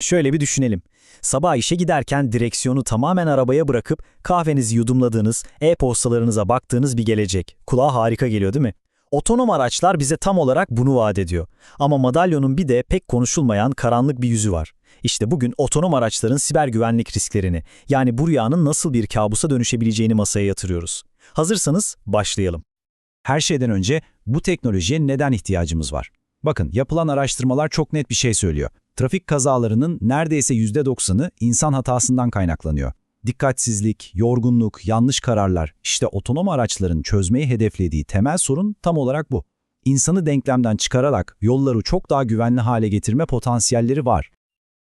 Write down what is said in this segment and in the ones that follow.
Şöyle bir düşünelim. Sabah işe giderken direksiyonu tamamen arabaya bırakıp kahvenizi yudumladığınız, e-postalarınıza baktığınız bir gelecek. Kulağa harika geliyor değil mi? Otonom araçlar bize tam olarak bunu vaat ediyor. Ama madalyonun bir de pek konuşulmayan karanlık bir yüzü var. İşte bugün otonom araçların siber güvenlik risklerini, yani bu rüyanın nasıl bir kabusa dönüşebileceğini masaya yatırıyoruz. Hazırsanız başlayalım. Her şeyden önce bu teknolojiye neden ihtiyacımız var? Bakın yapılan araştırmalar çok net bir şey söylüyor. Trafik kazalarının neredeyse %90'ı insan hatasından kaynaklanıyor. Dikkatsizlik, yorgunluk, yanlış kararlar, işte otonom araçların çözmeyi hedeflediği temel sorun tam olarak bu. İnsanı denklemden çıkararak yolları çok daha güvenli hale getirme potansiyelleri var.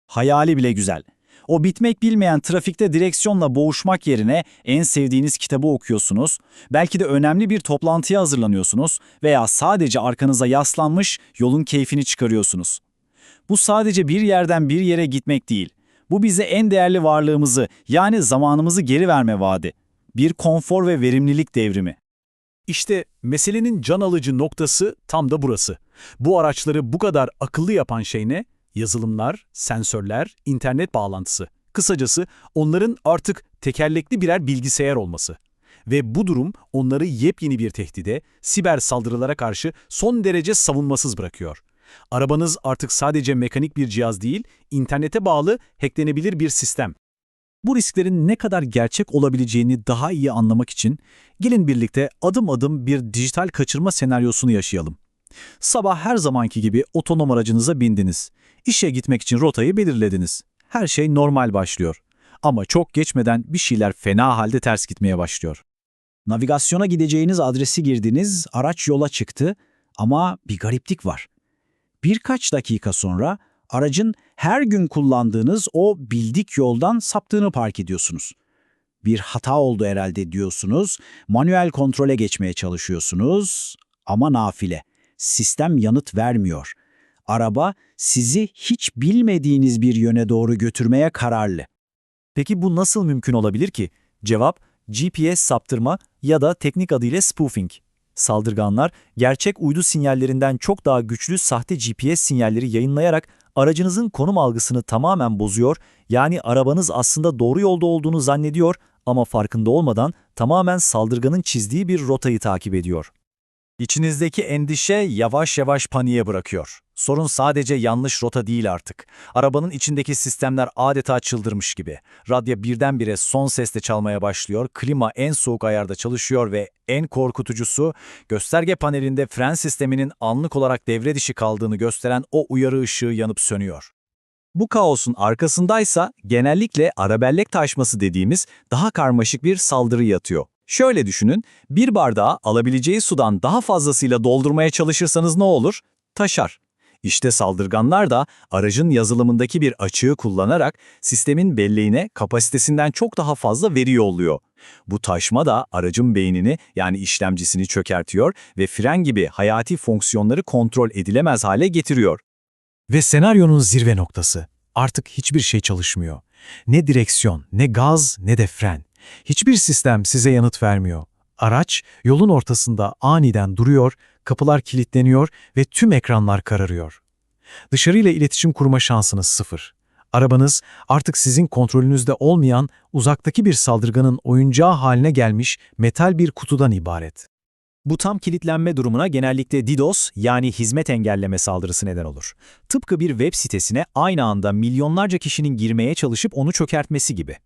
Hayali bile güzel. O bitmek bilmeyen trafikte direksiyonla boğuşmak yerine en sevdiğiniz kitabı okuyorsunuz, belki de önemli bir toplantıya hazırlanıyorsunuz veya sadece arkanıza yaslanmış yolun keyfini çıkarıyorsunuz. Bu sadece bir yerden bir yere gitmek değil. Bu bize en değerli varlığımızı yani zamanımızı geri verme vaadi. Bir konfor ve verimlilik devrimi. İşte meselenin can alıcı noktası tam da burası. Bu araçları bu kadar akıllı yapan şey ne? Yazılımlar, sensörler, internet bağlantısı. Kısacası onların artık tekerlekli birer bilgisayar olması. Ve bu durum onları yepyeni bir tehdide, siber saldırılara karşı son derece savunmasız bırakıyor. Arabanız artık sadece mekanik bir cihaz değil, internete bağlı, hacklenebilir bir sistem. Bu risklerin ne kadar gerçek olabileceğini daha iyi anlamak için gelin birlikte adım adım bir dijital kaçırma senaryosunu yaşayalım. Sabah her zamanki gibi otonom aracınıza bindiniz. İşe gitmek için rotayı belirlediniz. Her şey normal başlıyor. Ama çok geçmeden bir şeyler fena halde ters gitmeye başlıyor. Navigasyona gideceğiniz adresi girdiniz, araç yola çıktı ama bir gariplik var. Birkaç dakika sonra aracın her gün kullandığınız o bildik yoldan saptığını fark ediyorsunuz. Bir hata oldu herhalde diyorsunuz, manuel kontrole geçmeye çalışıyorsunuz ama nafile. Sistem yanıt vermiyor. Araba sizi hiç bilmediğiniz bir yöne doğru götürmeye kararlı. Peki bu nasıl mümkün olabilir ki? Cevap, GPS saptırma ya da teknik adıyla spoofing. Saldırganlar, gerçek uydu sinyallerinden çok daha güçlü sahte GPS sinyalleri yayınlayarak aracınızın konum algısını tamamen bozuyor, yani arabanız aslında doğru yolda olduğunu zannediyor ama farkında olmadan tamamen saldırganın çizdiği bir rotayı takip ediyor. İçinizdeki endişe yavaş yavaş paniğe bırakıyor. Sorun sadece yanlış rota değil artık. Arabanın içindeki sistemler adeta çıldırmış gibi. Radyo birdenbire son sesle çalmaya başlıyor, klima en soğuk ayarda çalışıyor ve en korkutucusu gösterge panelinde fren sisteminin anlık olarak devre dışı kaldığını gösteren o uyarı ışığı yanıp sönüyor. Bu kaosun arkasındaysa genellikle arabellek taşması dediğimiz daha karmaşık bir saldırı yatıyor. Şöyle düşünün, bir bardağı alabileceği sudan daha fazlasıyla doldurmaya çalışırsanız ne olur? Taşar. İşte saldırganlar da aracın yazılımındaki bir açığı kullanarak sistemin belleğine kapasitesinden çok daha fazla veri yolluyor. Bu taşma da aracın beynini yani işlemcisini çökertiyor ve fren gibi hayati fonksiyonları kontrol edilemez hale getiriyor. Ve senaryonun zirve noktası. Artık hiçbir şey çalışmıyor. Ne direksiyon, ne gaz, ne de fren. Hiçbir sistem size yanıt vermiyor. Araç yolun ortasında aniden duruyor, kapılar kilitleniyor ve tüm ekranlar kararıyor. Dışarıyla iletişim kurma şansınız sıfır. Arabanız artık sizin kontrolünüzde olmayan uzaktaki bir saldırganın oyuncağı haline gelmiş metal bir kutudan ibaret. Bu tam kilitlenme durumuna genellikle DDoS yani hizmet engelleme saldırısı neden olur. Tıpkı bir web sitesine aynı anda milyonlarca kişinin girmeye çalışıp onu çökertmesi gibi.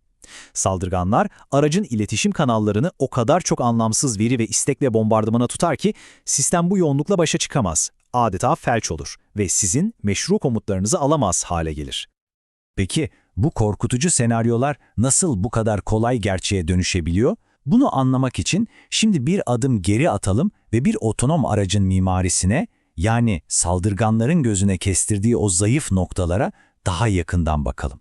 Saldırganlar aracın iletişim kanallarını o kadar çok anlamsız veri ve istekle bombardımana tutar ki sistem bu yoğunlukla başa çıkamaz. Adeta felç olur ve sizin meşru komutlarınızı alamaz hale gelir. Peki bu korkutucu senaryolar nasıl bu kadar kolay gerçeğe dönüşebiliyor? Bunu anlamak için şimdi bir adım geri atalım ve bir otonom aracın mimarisine yani saldırganların gözüne kestirdiği o zayıf noktalara daha yakından bakalım.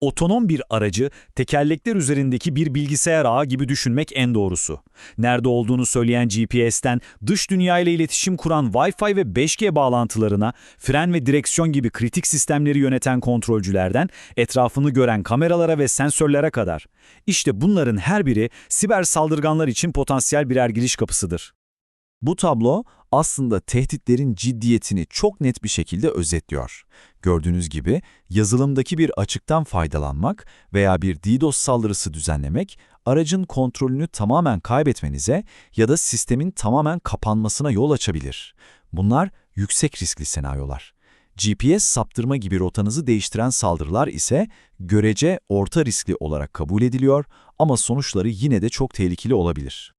Otonom bir aracı tekerlekler üzerindeki bir bilgisayar ağı gibi düşünmek en doğrusu. Nerede olduğunu söyleyen GPS'ten dış dünya ile iletişim kuran Wi-Fi ve 5G bağlantılarına, fren ve direksiyon gibi kritik sistemleri yöneten kontrolcülerden etrafını gören kameralara ve sensörlere kadar. İşte bunların her biri siber saldırganlar için potansiyel birer giriş kapısıdır. Bu tablo aslında tehditlerin ciddiyetini çok net bir şekilde özetliyor. Gördüğünüz gibi yazılımdaki bir açıktan faydalanmak veya bir DDoS saldırısı düzenlemek aracın kontrolünü tamamen kaybetmenize ya da sistemin tamamen kapanmasına yol açabilir. Bunlar yüksek riskli senaryolar. GPS saptırma gibi rotanızı değiştiren saldırılar ise görece orta riskli olarak kabul ediliyor ama sonuçları yine de çok tehlikeli olabilir.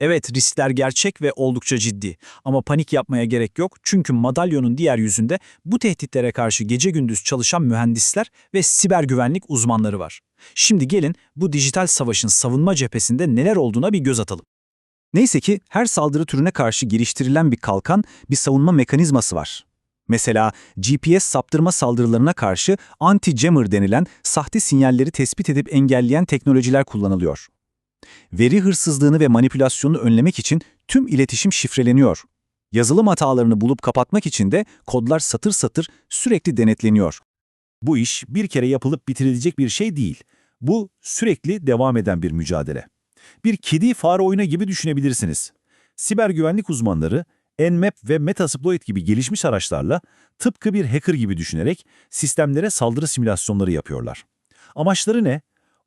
Evet, riskler gerçek ve oldukça ciddi. Ama panik yapmaya gerek yok çünkü madalyonun diğer yüzünde bu tehditlere karşı gece gündüz çalışan mühendisler ve siber güvenlik uzmanları var. Şimdi gelin bu dijital savaşın savunma cephesinde neler olduğuna bir göz atalım. Neyse ki her saldırı türüne karşı geliştirilen bir kalkan, bir savunma mekanizması var. Mesela GPS saptırma saldırılarına karşı anti-jammer denilen sahte sinyalleri tespit edip engelleyen teknolojiler kullanılıyor. Veri hırsızlığını ve manipülasyonu önlemek için tüm iletişim şifreleniyor. Yazılım hatalarını bulup kapatmak için de kodlar satır satır sürekli denetleniyor. Bu iş bir kere yapılıp bitirilecek bir şey değil. Bu sürekli devam eden bir mücadele. Bir kedi fare oyunu gibi düşünebilirsiniz. Siber güvenlik uzmanları Nmap ve Metasploit gibi gelişmiş araçlarla tıpkı bir hacker gibi düşünerek sistemlere saldırı simülasyonları yapıyorlar. Amaçları ne?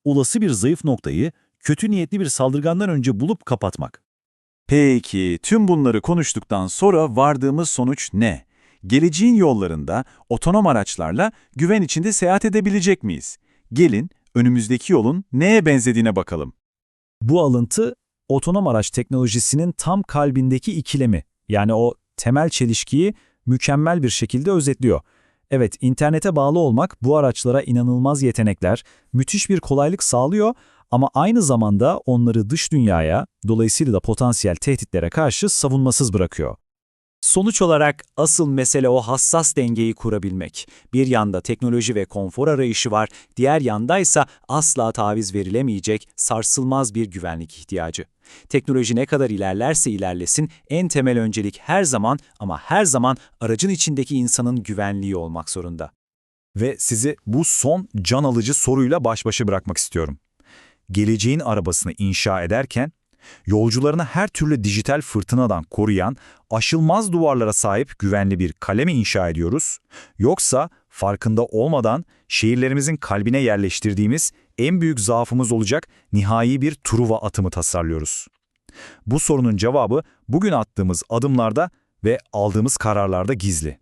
Olası bir zayıf noktayı kötü niyetli bir saldırgandan önce bulup kapatmak. Peki, tüm bunları konuştuktan sonra vardığımız sonuç ne? Geleceğin yollarında otonom araçlarla güven içinde seyahat edebilecek miyiz? Gelin önümüzdeki yolun neye benzediğine bakalım. Bu alıntı otonom araç teknolojisinin tam kalbindeki ikilemi, yani o temel çelişkiyi mükemmel bir şekilde özetliyor. Evet, internete bağlı olmak bu araçlara inanılmaz yetenekler, müthiş bir kolaylık sağlıyor ama aynı zamanda onları dış dünyaya, dolayısıyla da potansiyel tehditlere karşı savunmasız bırakıyor. Sonuç olarak asıl mesele o hassas dengeyi kurabilmek. Bir yanda teknoloji ve konfor arayışı var, diğer yandaysa asla taviz verilemeyecek, sarsılmaz bir güvenlik ihtiyacı. Teknoloji ne kadar ilerlerse ilerlesin, en temel öncelik her zaman ama her zaman aracın içindeki insanın güvenliği olmak zorunda. Ve sizi bu son can alıcı soruyla baş başa bırakmak istiyorum. Geleceğin arabasını inşa ederken, yolcularını her türlü dijital fırtınadan koruyan, aşılmaz duvarlara sahip güvenli bir kale mi inşa ediyoruz? Yoksa farkında olmadan şehirlerimizin kalbine yerleştirdiğimiz en büyük zaafımız olacak nihai bir Truva atımı tasarlıyoruz. Bu sorunun cevabı bugün attığımız adımlarda ve aldığımız kararlarda gizli.